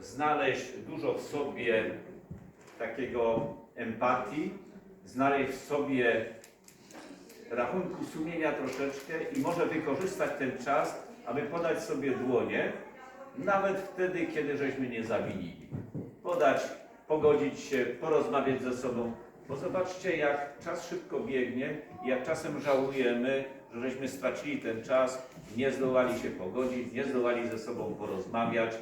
znaleźć dużo w sobie takiego empatii, znaleźć w sobie rachunku sumienia troszeczkę i może wykorzystać ten czas, aby podać sobie dłonie, nawet wtedy, kiedy żeśmy nie zawinili. Podać, pogodzić się, porozmawiać ze sobą, bo zobaczcie, jak czas szybko biegnie i jak czasem żałujemy, że żeśmy stracili ten czas, nie zdołali się pogodzić, nie zdołali ze sobą porozmawiać.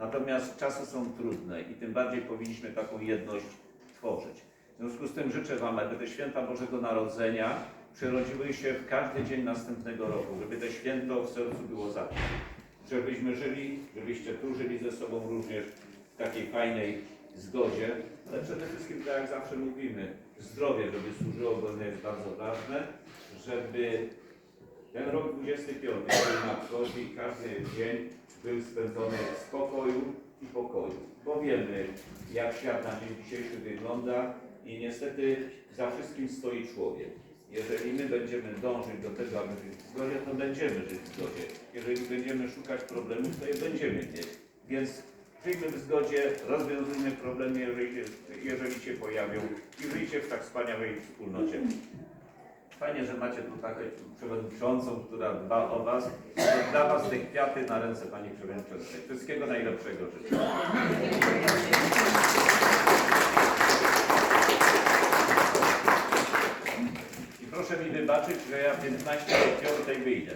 Natomiast czasy są trudne i tym bardziej powinniśmy taką jedność tworzyć. W związku z tym życzę Wam, aby te święta Bożego Narodzenia przerodziły się w każdy dzień następnego roku, żeby to święto w sercu było zawsze. Żebyśmy żyli, żebyście tu żyli ze sobą również w takiej fajnej zgodzie, ale przede wszystkim, tak jak zawsze mówimy, zdrowie, żeby służyło, bo ono jest bardzo ważne, żeby ten rok 25, który nadchodzi, każdy dzień był spędzony w spokoju i pokoju. Bo wiemy, jak świat na dzień dzisiejszy wygląda i niestety za wszystkim stoi człowiek. Jeżeli my będziemy dążyć do tego, aby żyć w zgodzie, to będziemy żyć w zgodzie. Jeżeli będziemy szukać problemów, to je będziemy mieć. Więc żyjmy w zgodzie, rozwiązujmy problemy, jeżeli jeżeli się pojawią i żyjcie w tak wspaniałej wspólnocie. Fajnie, że macie tu taką przewodniczącą, która dba o Was. Dla Was te kwiaty na ręce Pani Przewodniczącej. Wszystkiego najlepszego życzę. I proszę mi wybaczyć, że ja 15 do 5 wyjdę.